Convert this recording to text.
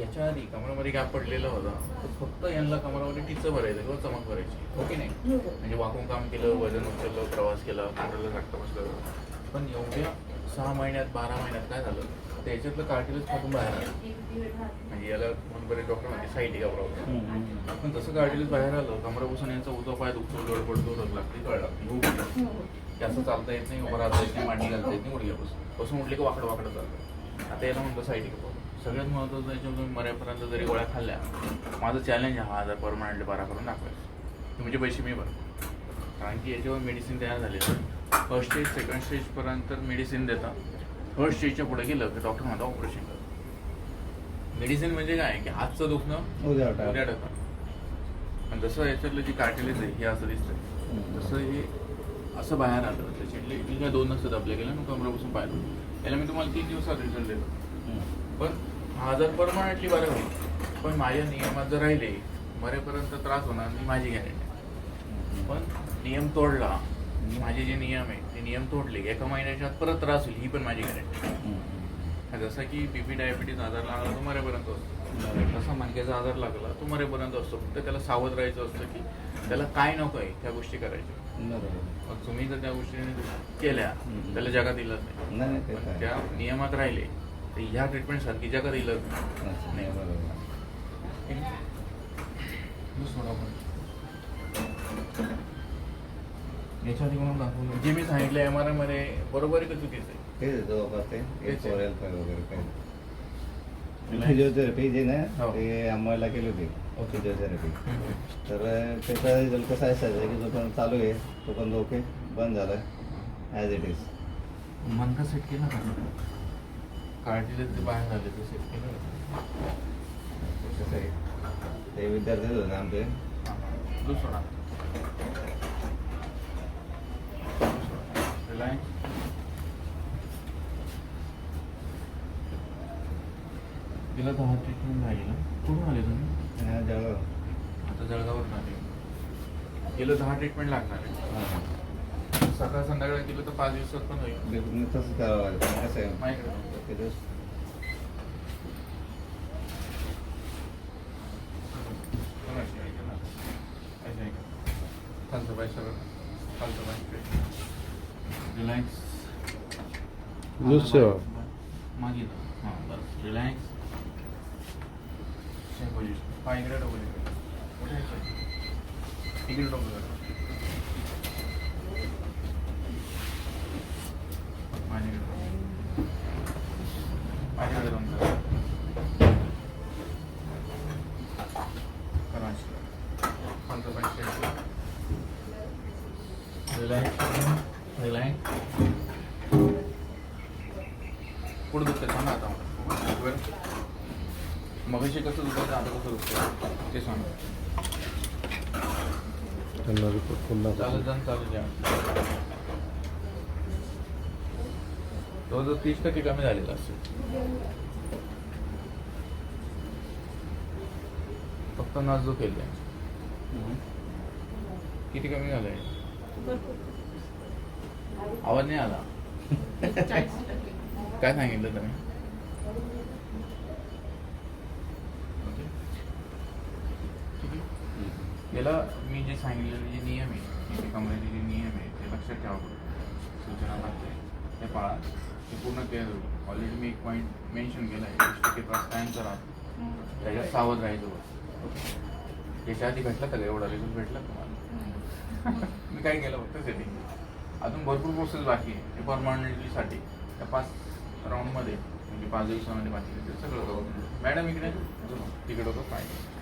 याच्या आधी कमरामध्ये गॅप पडलेला होता. तर फक्त यांना कमरामध्ये टिचं भरायचं किंवा चमक भरायची. हो की नाही म्हणजे वाकून काम केलं वजन उचललं प्रवास केला कंट्रोलला झटका बसलं पण एवढ्या सहा महिन्यात बारा महिन्यात काय झालं? त्याच्यातलं कार्टिलच फाटून बाहेर आलं. म्हणजे याला म्हणून बरेच डॉक्टर म्हणजे साईटिका प्रॉब्लेम पण जसं कार्टिलच बाहेर आलं कमरापासून यांचा उजवा पाय दुखतो गडबड जोरच लागते कळ लागते की असं चालता येत नाही उभं राहता येत नाही मांडी घालता येत नाही गुडघ्यापासून बसून. उठले की वाकडं वाकडं चालतं. आता याला म्हणतो साईटिका प्रॉब्लेम सगळ्यात महत्त्वाचं याच्यावर तुम्ही मरेपर्यंत जरी गोळ्या खाल्ल्या माझं चॅलेंज हा हजार परमनंटली बारा करून दाखवायचं. तुमचे पैसे मी भर कारण की याच्यावर मेडिसिन तयार झाले फर्स्ट स्टेज सेकंड स्टेजपर्यंत मेडिसिन देतात. थर्ड स्टेजच्या पुढे गेलं की डॉक्टर म्हणतो ऑपरेशन कर. मेडिसिन म्हणजे काय? की हातचं दुखणं उद्या टाक. उद्या आणि जसं याच्यातलं जी कार्टिलेज आहे हे असं दिसतंय. तसं हे असं बाहेर आलं त्याच्यातले मी काय दोन नसतं आपल्या गेलं मग कमरापासून पाहिलं याला मी तुम्हाला तीन दिवसात रिझल्ट देतो. पण जर परमनंटली बरं होईल पण माझ्या नियमात जर राहिले मरेपर्यंत त्रास होणार नाही माझी गॅरंटी पण नियम तोडला माझे जे नियम आहे ते नियम तोडले एका महिन्याच्या आत परत त्रास होईल ही पण माझी गॅरंटी जसं की बीपी डायबिटीज आजार लागला तो मरेपर्यंत असतो. तसा मणक्याचा आजार लागला तो मरेपर्यंत असतो. फक्त त्याला सावध राहायचं असतं की त्याला काय नको आहे त्या गोष्टी करायच्या. मग तुम्ही जर त्या गोष्टी केल्या त्याला जगात इलाज नाही. त्या नियमात राहिले तर ह्या ट्रीटमेंट सारखी जगात इलाज नाही. अच्छा, नाही बरोबर. दुसरं आपण. याच्या आधी कोणाला दाखवलं जे मी सांगितलं एम आर आयमध्ये बरोबर आहे का चुकीचं आहे? आहे जवळपास ते. तेच आहे. कोरेल फाय वगैरे काय. फिजिओथेरपी जे ना हो. ते आम्हाला केली होती. ओके. फिजिओथेरपी तर त्याचा रिझल्ट कसा असायचा की जोपर्यंत चालू आहे तोपर्यंत ओके बंद झालं. ॲज इट इज मनका सेट केला का ते बाहेर आले ते? कसं आहे. विद्यार्थी होते आमचे. दुसरा. रिलायन्स तिला दहा ट्रीटमेंट राहिली ना? कुठून आले तुम्ही? जळगाव. आता जळगावरून आले. गेलं दहा ट्रीटमेंट लागणार आहे. सकाळ संध्याकाळी केलं तर पाच दिवसात पण होईल. ते तुम्ही तसंच करावं लागेल. कारण कसं आहे? माझ्याकडे ते दिवस खालचं पाय सरळ खालचं पाय रिलॅक्स लूज ठेवा. मागे हां बस. रिलॅक्स पोझिशन पाय इकडे. डबल इकडे. डबल करा. माझ्याकडे माझ्याकडे दोन करा करा अशी. खालचं पाय straight करा. रिलॅक्स रिलॅक्स पुढे दुखतं सांगा आता मला. बरं मगाशी कसं दुखायचं आता कसं दुखतं ते सांगा त्यांना रिपोर्ट चालू चालत तो जर तीस टक्के कमी झालेला असेल. फक्त नाजूक केलं किती कमी झालंय? आवाज नाही आला. काय सांगितलं तुम्ही? ओके. ठीक आहे. याला मी जे सांगितलेले जे नियम आहे कमरेचे जे नियम आहे ते लक्षात ठेवा बरोबर सूचना लागते ते पाळा. ते पूर्ण क्लिअर होईल ऑलरेडी मी एक पॉईंट मेन्शन केला आहे. वीस टक्के त्रास कायमचा राहतो त्याच्यात सावध राहायचं बस. याच्या आधी भेटला का एवढा रिझल्ट भेटला तुम्हाला मी काय केलं? फक्त सेटिंग अजून भरपूर प्रोसेस बाकी आहे. ते परमनंटलीसाठी त्या पाच राऊंडमध्ये म्हणजे पाच दिवसामध्ये बाकी ते सगळं मॅडम इकडे? तिकडं होतं. पाहिजे